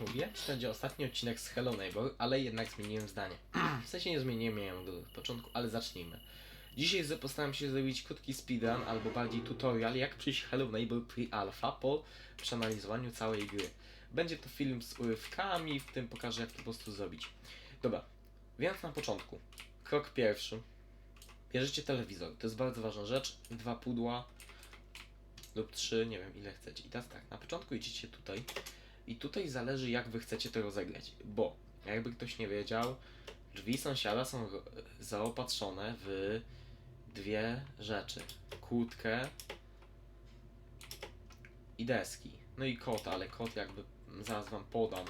Mówię, to będzie ostatni odcinek z Hello Neighbor, ale jednak zmieniłem zdanie. W sensie nie zmieniłem ją do początku, ale zacznijmy. Dzisiaj postaram się zrobić krótki speedrun, albo bardziej tutorial, jak przyjść Hello Neighbor Pre-Alpha po przeanalizowaniu całej gry. Będzie to film z urywkami, w tym pokażę jak to po prostu zrobić. Dobra, więc na początku. Krok pierwszy. Bierzecie telewizor, to jest bardzo ważna rzecz. Dwa pudła lub trzy, nie wiem ile chcecie. I teraz tak, na początku idziecie tutaj. I tutaj zależy jak wy chcecie to rozegrać, bo jakby ktoś nie wiedział, drzwi sąsiada są ro- zaopatrzone w dwie rzeczy. Kłódkę i deski. No i kot, ale kot jakby zaraz wam podam,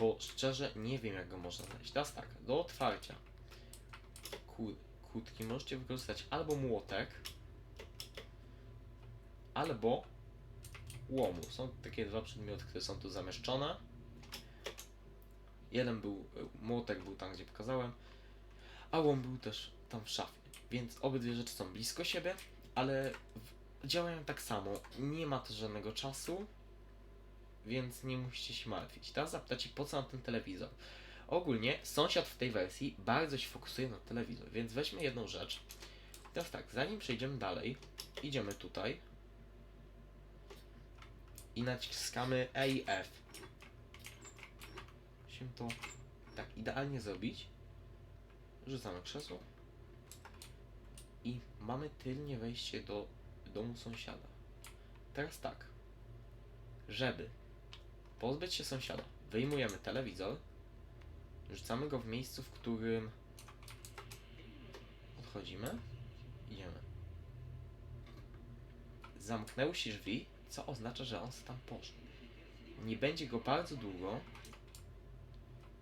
bo szczerze nie wiem jak go można znaleźć. Teraz tak, do otwarcia kłó- kłódki możecie wykorzystać albo młotek, albo łomu. Są takie dwa przedmioty, które są tu zamieszczone. Jeden był, e, młotek był tam, gdzie pokazałem, a łom był też tam w szafie. Więc obydwie rzeczy są blisko siebie, ale działają tak samo. Nie ma też żadnego czasu, więc nie musicie się martwić. Teraz zapytacie, po co nam ten telewizor? Ogólnie sąsiad w tej wersji bardzo się fokusuje na telewizor, więc weźmy jedną rzecz. Teraz tak, zanim przejdziemy dalej, idziemy tutaj i naciskamy A i F. Musimy to tak idealnie zrobić. Rzucamy krzesło. I mamy tylnie wejście do domu sąsiada. Teraz tak. Żeby pozbyć się sąsiada, wyjmujemy telewizor, rzucamy go w miejscu, w którym odchodzimy, idziemy. Zamknęły się drzwi, co oznacza, że on tam poszedł. Nie będzie go bardzo długo.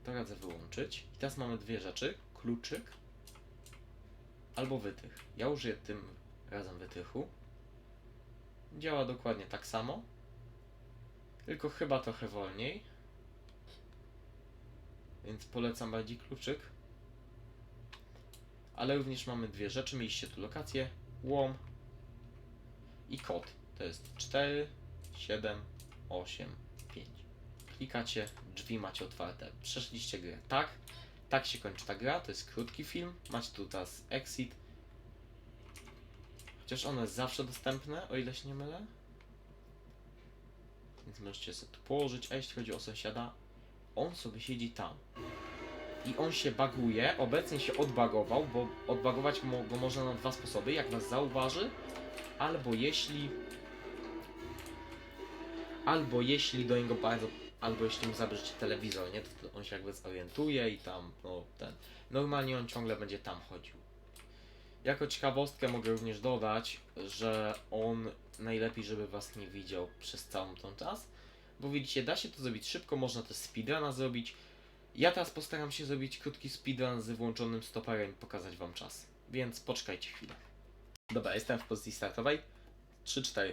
To radzę wyłączyć. I teraz mamy dwie rzeczy. Kluczyk albo wytrych. Ja użyję tym razem wytrychu. Działa dokładnie tak samo. Tylko chyba trochę wolniej. Więc polecam bardziej kluczyk. Ale również mamy dwie rzeczy. Mieliście tu lokację. Łom i kod. To jest 4, 7, 8, 5. Klikacie, drzwi macie otwarte. Przeszliście grę. Tak, tak się kończy ta gra. To jest krótki film. Macie tu teraz exit. Chociaż ono jest zawsze dostępne, o ile się nie mylę. Więc możecie sobie tu położyć. A jeśli chodzi o sąsiada, on sobie siedzi tam. I on się baguje. Obecnie się odbagował, bo odbagować go można na dwa sposoby. Jak was zauważy, albo jeśli albo jeśli do niego bardzo albo jeśli mu zabierzecie telewizor, nie, to on się jakby zorientuje i tam, no ten, normalnie on ciągle będzie tam chodził. Jako ciekawostkę mogę również dodać, że on najlepiej, żeby was nie widział przez całą tą czas, bo widzicie, da się to zrobić szybko, można też speedruna zrobić. Ja teraz postaram się zrobić krótki speedrun z włączonym stoperem i pokazać wam czas, więc poczekajcie chwilę. Dobra, jestem w pozycji startowej. 3-4.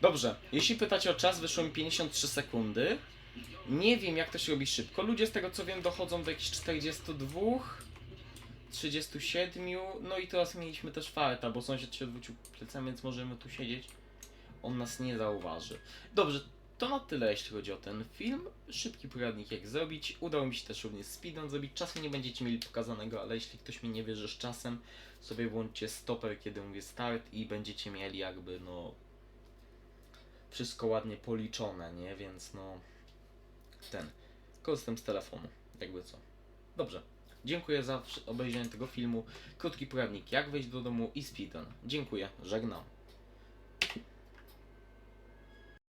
Dobrze, jeśli pytacie o czas, wyszło mi 53 sekundy. Nie wiem jak to się robi szybko. Ludzie z tego co wiem dochodzą do jakichś 42, 37. No i teraz mieliśmy też farta, bo sąsiad się odwrócił plecami, więc możemy tu siedzieć. On nas nie zauważy. Dobrze, to na tyle jeśli chodzi o ten film. Szybki poradnik jak zrobić. Udało mi się też również speedrun zrobić. Czasem nie będziecie mieli pokazanego, ale jeśli ktoś mi nie wierzy z czasem, sobie włączcie stoper kiedy mówię start i będziecie mieli jakby no wszystko ładnie policzone, nie? Więc no ten. Korzystam z telefonu, jakby co. Dobrze. Dziękuję za obejrzenie tego filmu. Krótki poradnik, jak wejść do domu i speedrun. Dziękuję, żegnam.